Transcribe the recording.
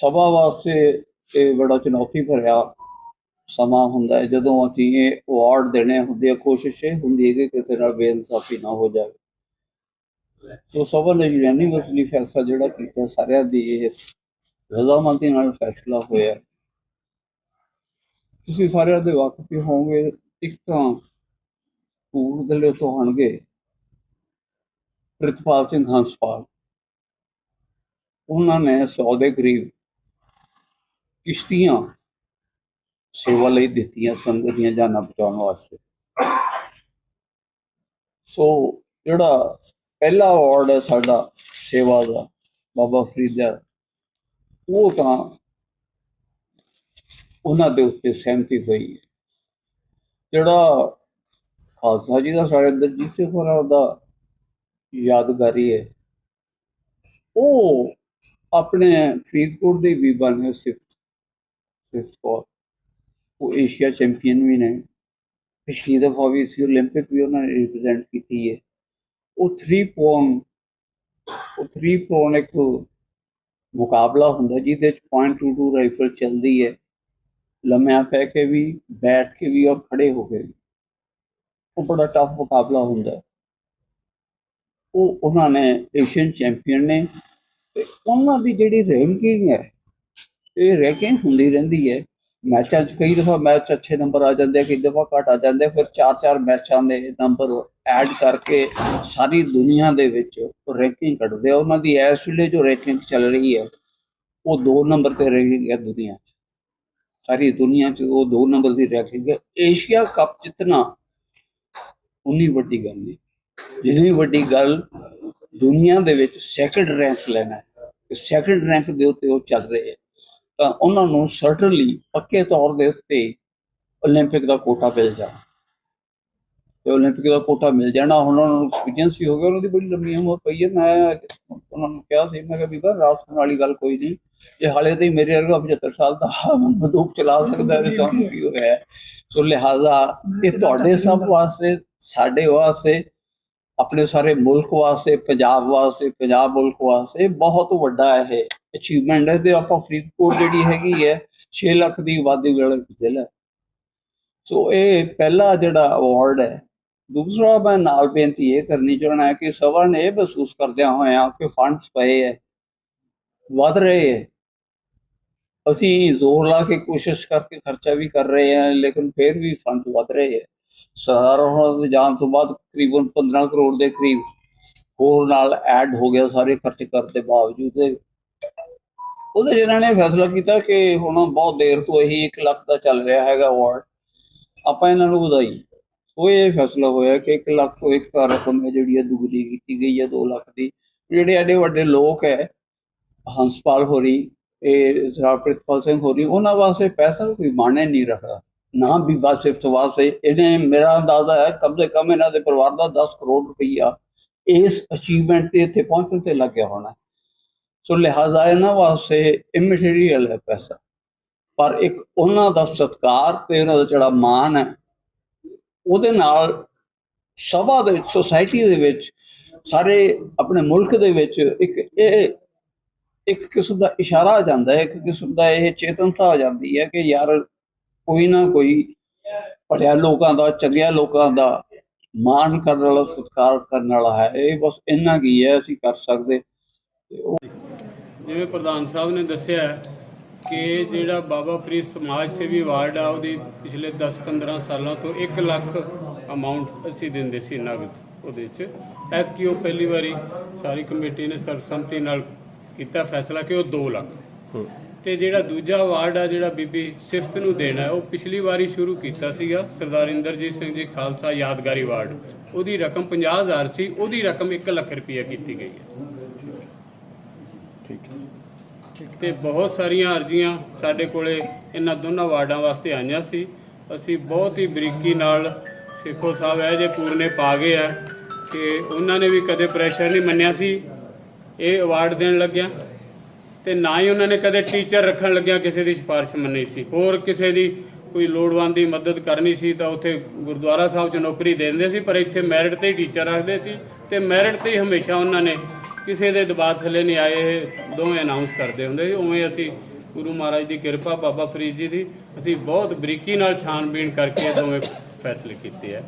ਸਭਾ ਵਾਸਤੇ ਇਹ ਬੜਾ ਚੁਣੌਤੀ ਭਰਿਆ ਸਮਾਂ ਹੁੰਦਾ ਹੈ। ਜਦੋਂ ਅਸੀਂ ਇਹ ਅਵਾਰਡ ਦੇਣੇ ਹੁੰਦੇ ਆ, ਕੋਸ਼ਿਸ਼ ਇਹ ਹੁੰਦੀ ਹੈ ਕਿ ਕਿਸੇ ਨਾਲ ਬੇਇਨਸਾਫੀ ਨਾ ਹੋ ਜਾਵੇ। ਸੋ ਸਭਾ ਨੇ ਯੂਨੀਵਰਸਲੀ ਫੈਸਲਾ ਜਿਹੜਾ ਕੀਤਾ, ਸਾਰਿਆਂ ਦੀ ਇਹ ਰਜ਼ਾਮੰਦੀ ਨਾਲ ਫੈਸਲਾ ਹੋਇਆ। ਤੁਸੀਂ ਸਾਰਿਆਂ ਦੇ ਵਾਕਫ ਹੀ ਹੋਵੋਗੇ, ਇੱਕ ਤਾਂ ਪੂਰਦਲੇ ਤੋਂ ਹੋਣਗੇ ਪ੍ਰਿਤਪਾਲ ਸਿੰਘ ਹੰਸਪਾਲ। ਉਹਨਾਂ ਨੇ 100 ਦੇ ਕਰੀਬ ਕਿਸ਼ਤੀਆਂ ਸੇਵਾ ਲਈ ਦਿੱਤੀਆਂ ਸੰਗਤ ਦੀਆਂ ਜਾਨਾਂ ਬਚਾਉਣ ਵਾਸਤੇ। ਸੋ ਜਿਹੜਾ ਪਹਿਲਾ ਅਵਾਰਡ ਹੈ ਸਾਡਾ ਸੇਵਾ ਦਾ, ਬਾਬਾ ਫਰੀਦ ਦਾ, ਉਹ ਤਾਂ ਉਹਨਾਂ ਦੇ ਉੱਤੇ ਸਹਿਮਤੀ ਹੋਈ ਹੈ। ਜਿਹੜਾ ਖਾਲਸਾ ਜੀ ਦਾ ਸਾਡੇ ਦਰਜੀਤ ਸਿੰਘ ਹੋਰਾਂ ਦਾ ਯਾਦਗਾਰੀ ਹੈ, ਉਹ ਆਪਣੇ ਫਰੀਦਕੋਟ ਦੇ ਬੀਬਾ ਬਣੇ ਸਿਫਤ फिफ्थ और वो एशिया चैम्पियन भी ने पिछली दफ़ा भी इसी ओलंपिक भी उन्होंने रिप्रेजेंट की थी है वो थ्री प्रोन ਉਹ ਥਰੀ ਪੋਨ ਇੱਕ ਮੁਕਾਬਲਾ ਹੁੰਦਾ ਜਿਹਦੇ ਵਿੱਚ 0.22 ਰਾਈਫਲ ਚੱਲਦੀ ਹੈ। ਲੰਮਿਆਂ ਪੈ ਕੇ ਵੀ, ਬੈਠ ਕੇ ਵੀ ਔਰ ਖੜੇ ਹੋ ਕੇ ਵੀ। ਉਹ ਬੜਾ ਟਫ ਮੁਕਾਬਲਾ ਹੁੰਦਾ। ਉਹ ਉਹਨਾਂ ਨੇ ਏਸ਼ੀਅਨ ਚੈਂਪੀਅਨ ਨੇ ਤੇ ਉਹਨਾਂ ਦੀ ਜਿਹੜੀ ਰੈਂਕਿੰਗ ਹੈ ਇਹ ਰੈਂਕਿੰਗ ਹੁੰਦੀ ਰਹਿੰਦੀ ਹੈ। ਮੈਚਾਂ 'ਚ ਕਈ ਦਫਾ ਮੈਚ ਅੱਛੇ ਨੰਬਰ ਆ ਜਾਂਦੇ ਆ, ਕਈ ਦਫਾ ਘੱਟ ਆ ਜਾਂਦੇ ਫਿਰ 4-4 ਮੈਚਾਂ ਦੇ ਨੰਬਰ ਐਡ ਕਰਕੇ ਸਾਰੀ ਦੁਨੀਆ ਦੇ ਵਿੱਚ ਰੈਂਕਿੰਗ ਕੱਢਦੇ ਆ। ਉਹਨਾਂ ਦੀ ਇਸ ਵੇਲੇ ਜੋ ਰੈਂਕਿੰਗ ਚੱਲ ਰਹੀ ਹੈ, ਉਹ 2 ਨੰਬਰ ਤੇ ਰੈਂਕਿੰਗ ਹੈ ਦੁਨੀਆ 'ਚ। ਸਾਰੀ ਦੁਨੀਆ 'ਚ ਉਹ 2 ਨੰਬਰ ਦੀ ਰੈਂਕਿੰਗ ਹੈ। ਏਸ਼ੀਆ ਕੱਪ ਜਿੱਤਣਾ ਉਨੀ ਵੱਡੀ ਗੱਲ ਨਹੀਂ। ਜਿੰਨੀ ਵੱਡੀ ਗੱਲ ਦੁਨੀਆ ਦੇ ਵਿੱਚ ਸੈਕਿੰਡ ਰੈਂਕ ਲੈਣਾ ਹੈ। ਸੈਕੰਡ ਰੈਂਕ ਦੇ ਉੱਤੇ ਉਹ ਚੱਲ ਰਹੇ ਹੈ। ਤਾਂ ਉਹਨਾਂ ਨੂੰ ਸਰਟਨਲੀ ਪੱਕੇ ਤੌਰ ਦੇ ਉੱਤੇ 올림픽 ਦਾ ਕੋਟਾ ਮਿਲ ਜਾਣਾ ਤੇ 올림픽 ਦਾ ਕੋਟਾ ਮਿਲ ਜਾਣਾ ਹੁਣ ਉਹਨਾਂ ਨੂੰ ਐਕਸਪੀਰੀਅੰਸ ਵੀ ਹੋ ਗਿਆ ਉਹਨਾਂ ਦੀ ਬੜੀ ਲੰਮੀ ਉਮਰ ਪਈ ਹੈ ਮੈਂ ਉਹਨਾਂ ਨੂੰ ਕਿਹਾ ਸੀ ਮੈਂ ਕਿਹਾ ਬੀਬਾ ਰਾਸ ਕਰਨ ਵਾਲੀ ਗੱਲ ਕੋਈ ਨਹੀਂ ਜੇ ਹਾਲੇ ਤੇ ਮੇਰੇ ਵਰਗਾ 75 ਸਾਲ ਦਾ ਬੰਦੂਕ ਚਲਾ ਸਕਦਾ ਹੈ ਤੇ ਤੁਹਾਨੂੰ ਕੀ ਹੋਇਆ ਹੈ? ਸੋ ਲਿਹਾਜ਼ਾ ਇਹ ਤੁਹਾਡੇ ਸਭ ਵਾਸਤੇ ਸਾਡੇ ਵਾਸਤੇ ਆਪਣੇ ਸਾਰੇ ਮੁਲਕ ਵਾਸਤੇ ਪੰਜਾਬ ਵਾਸਤੇ ਪੰਜਾਬ ਮੁਲਕ ਵਾਸਤੇ ਬਹੁਤ ਵੱਡਾ ਇਹ ਅਚੀਵਮੈਂਟ ਹੈ ਤੇ ਆਪਾਂ ਫਰੀਦਕੋਟ ਜਿਹੜੀ ਹੈਗੀ ਹੈ 6 ਲੱਖ ਦੀ ਆਬਾਦੀ ਵਾਲਾ ਜ਼ਿਲ੍ਹਾ ਸੋ ਇਹ ਪਹਿਲਾ ਜਿਹੜਾ ਅਵਾਰਡ ਹੈ, ਦੂਸਰਾ ਮੈਂ ਨਾਲ ਬੇਨਤੀ ਇਹ ਕਰਨੀ ਚਾਹਣਾ ਹੈ ਕਿ ਸਭਾ ਨੇ ਇਹ ਮਹਿਸੂਸ ਕਰਦਿਆਂ ਹੋਇਆਂ ਕਿ ਫੰਡਸ ਪਏ ਹੈ, ਵਧ ਰਹੇ ਹੈ। ਅਸੀਂ ਜ਼ੋਰ ਲਾ ਕੇ ਕੋਸ਼ਿਸ਼ ਕਰਕੇ ਖਰਚਾ ਵੀ ਕਰ ਰਹੇ ਹਾਂ, ਲੇਕਿਨ ਫਿਰ ਵੀ ਫੰਡ ਵਧ ਰਹੇ ਹੈ। ਸਾਰਾ ਜਾਣ ਤੋਂ ਬਾਅਦ ਤਕਰੀਬਨ 15 ਕਰੋੜ ਦੇ ਕਰੀਬ ਹੋਰ ਨਾਲ ਐਡ ਹੋ ਗਿਆ ਸਾਰੇ ਖਰਚ ਕਰਨ ਦੇ ਬਾਵਜੂਦ। ਉਹਦੇ 'ਚ ਇਹਨਾਂ ਨੇ ਫੈਸਲਾ ਕੀਤਾ ਕਿ ਹੁਣ ਬਹੁਤ ਦੇਰ ਤੋਂ ਇਹੀ 1 ਲੱਖ ਦਾ ਚੱਲ ਰਿਹਾ ਹੈਗਾ ਅਵਾਰਡ ਆਪਾਂ ਇਹਨਾਂ ਨੂੰ ਵਧਾਈ। ਉਹ ਇਹ ਫੈਸਲਾ ਹੋਇਆ ਕਿ 1 ਲੱਖ ਤੋਂ ਇੱਕ ਰਕਮ ਹੈ ਜਿਹੜੀ ਹੈ ਦੁਗਣੀ ਕੀਤੀ ਗਈ ਹੈ 2 ਲੱਖ ਦੀ। ਜਿਹੜੇ ਐਡੇ ਵੱਡੇ ਲੋਕ ਹੈ, ਹੰਸਪਾਲ ਹੋਰੀ, ਇਹ ਸਰਾਰ ਪ੍ਰਿਤਪਾਲ ਸਿੰਘ ਹੋਰੀ, ਉਹਨਾਂ ਵਾਸਤੇ ਪੈਸਾ ਕੋਈ ਮਾਣੇ ਨਹੀਂ ਰੱਖਦਾ। ਨਾ ਵੀ ਬਸ ਸਿਫਤ ਵਾਸਤੇ। ਇਹਨੇ ਮੇਰਾ ਅੰਦਾਜ਼ਾ ਹੈ, ਕਮ ਸੇ ਕਮ ਇਹਨਾਂ ਦੇ ਪਰਿਵਾਰ ਦਾ 10 ਕਰੋੜ ਰੁਪਈਆ ਇਸ ਅਚੀਵਮੈਂਟ ਤੇ ਇੱਥੇ ਪਹੁੰਚਣ ਤੇ ਲੱਗਿਆ ਹੋਣਾ। ਸੋ ਲਿਹਾਜ਼ਾ ਇਹਨਾਂ ਵਾਸਤੇ ਇਮਟੀਰੀਅਲ ਹੈ ਪੈਸਾ। ਪਰ ਇੱਕ ਉਹਨਾਂ ਦਾ ਸਤਕਾਰ ਤੇ ਉਹਨਾਂ ਦਾ ਜਿਹੜਾ ਮਾਣ ਹੈ, ਉਹਦੇ ਨਾਲ ਸਭਾ ਦੇ ਵਿੱਚ ਸੋਸਾਇਟੀ ਦੇ ਵਿੱਚ, ਸਾਰੇ ਆਪਣੇ ਮੁਲਕ ਦੇ ਵਿੱਚ ਇੱਕ ਇਹ ਇੱਕ ਕਿਸਮ ਦਾ ਇਸ਼ਾਰਾ ਆ ਜਾਂਦਾ ਹੈ, ਇੱਕ ਕਿਸਮ ਦਾ ਇਹ ਚੇਤਨਤਾ ਆ ਜਾਂਦੀ ਹੈ ਕਿ ਯਾਰ ਕੋਈ ਨਾ ਕੋਈ ਭਲਿਆ ਲੋਕਾਂ ਦਾ, ਚੰਗਿਆ ਲੋਕਾਂ ਦਾ ਮਾਣ ਕਰਨ ਵਾਲਾ, ਸਤਿਕਾਰ ਕਰਨ ਵਾਲਾ ਹੈ। ਇਹ ਬਸ ਇੰਨਾ ਕੀ ਹੈ ਅਸੀਂ ਕਰ ਸਕਦੇ। ਉਹ ਜਿਵੇਂ ਪ੍ਰਧਾਨ ਸਾਹਿਬ ਨੇ ਦੱਸਿਆ ਕਿ ਜਿਹੜਾ ਬਾਬਾ ਫਰੀਦ ਸਮਾਜ ਸੇਵੀ ਅਵਾਰਡ ਆ ਉਹਦੀ ਪਿਛਲੇ 10-15 ਸਾਲਾਂ ਤੋਂ 1 ਲੱਖ ਅਮਾਉਂਟ ਅਸੀਂ ਦਿੰਦੇ ਸੀ ਨਗਦ ਉਹਦੇ 'ਚ। ਐਤਕੀ ਉਹ ਪਹਿਲੀ ਵਾਰੀ ਸਾਰੀ ਕਮੇਟੀ ਨੇ ਸਰਬਸੰਮਤੀ ਨਾਲ ਕੀਤਾ ਫੈਸਲਾ ਕਿ ਉਹ 2 ਲੱਖ। ਤੇ ਜਿਹੜਾ ਦੂਜਾ ਅਵਾਰਡ ਆ ਜਿਹੜਾ ਬੀਬੀ ਸਿਫਤ ਨੂੰ ਦੇਣਾ ਉਹ ਪਿਛਲੀ ਵਾਰੀ ਸ਼ੁਰੂ ਕੀਤਾ ਸੀਗਾ ਸਰਦਾਰ ਇੰਦਰਜੀਤ ਸਿੰਘ ਜੀ ਖਾਲਸਾ ਯਾਦਗਾਰੀ ਅਵਾਰਡ ਉਹਦੀ ਰਕਮ 50000 ਸੀ ਉਹਦੀ ਰਕਮ 1 ਲੱਖ ਰੁਪਈਆ ਕੀਤੀ ਗਈ ਹੈ। ਤੇ ਬਹੁਤ ਸਾਰੀਆਂ ਅਰਜ਼ੀਆਂ ਸਾਡੇ ਕੋਲੇ ਇਹਨਾਂ ਦੋਨਾਂ ਵਾਰਡਾਂ ਵਾਸਤੇ ਆਈਆਂ ਸੀ। ਅਸੀਂ ਬਹੁਤ ਹੀ ਬਰੀਕੀ ਨਾਲ ਸੇਖੋ ਸਾਹਿਬ ਇਹ ਜੇ ਪੂਰਨੇ ਪਾ ਗਏ ਆ ਕਿ ਉਹਨਾਂ ਨੇ ਵੀ ਕਦੇ ਪ੍ਰੈਸ਼ਰ ਨਹੀਂ ਮੰਨਿਆ ਸੀ। ਇਹ ਅਵਾਰਡ ਦੇਣ ਲੱਗਿਆ ਤੇ ਨਾ ਹੀ ਉਹਨਾਂ ਨੇ ਕਦੇ ਟੀਚਰ ਰੱਖਣ ਲੱਗਿਆ ਕਿਸੇ ਦੀ ਸਿਫਾਰਿਸ਼ ਮੰਨੀ ਸੀ। ਹੋਰ ਕਿਸੇ ਦੀ ਕੋਈ ਲੋੜਵੰਦ ਦੀ ਮਦਦ ਕਰਨੀ ਸੀ ਤਾਂ ਉੱਥੇ ਗੁਰਦੁਆਰਾ ਸਾਹਿਬ 'ਚ ਨੌਕਰੀ ਦੇ ਦਿੰਦੇ ਸੀ, ਪਰ ਇੱਥੇ ਮੈਰਿਟ ਤੇ ਹੀ ਟੀਚਰ ਰੱਖਦੇ ਸੀ ਤੇ ਮੈਰਿਟ ਤੇ ਹੀ ਹਮੇਸ਼ਾ ਉਹਨਾਂ ਨੇ ਕਿਸੇ ਦੇ ਦਬਾਅ ਥੱਲੇ ਨਹੀਂ ਆਏ ਇਹ ਦੋਵੇਂ ਅਨਾਉਂਸ ਕਰਦੇ ਹੁੰਦੇ ਸੀ। ਉਵੇਂ ਅਸੀਂ ਗੁਰੂ ਮਹਾਰਾਜ ਦੀ ਕਿਰਪਾ ਬਾਬਾ ਫਰੀਦ ਜੀ ਦੀ ਅਸੀਂ ਬਹੁਤ ਬਰੀਕੀ ਨਾਲ ਛਾਣਬੀਣ ਕਰਕੇ ਦੋਵੇਂ ਫੈਸਲੇ ਕੀਤੇ ਆ।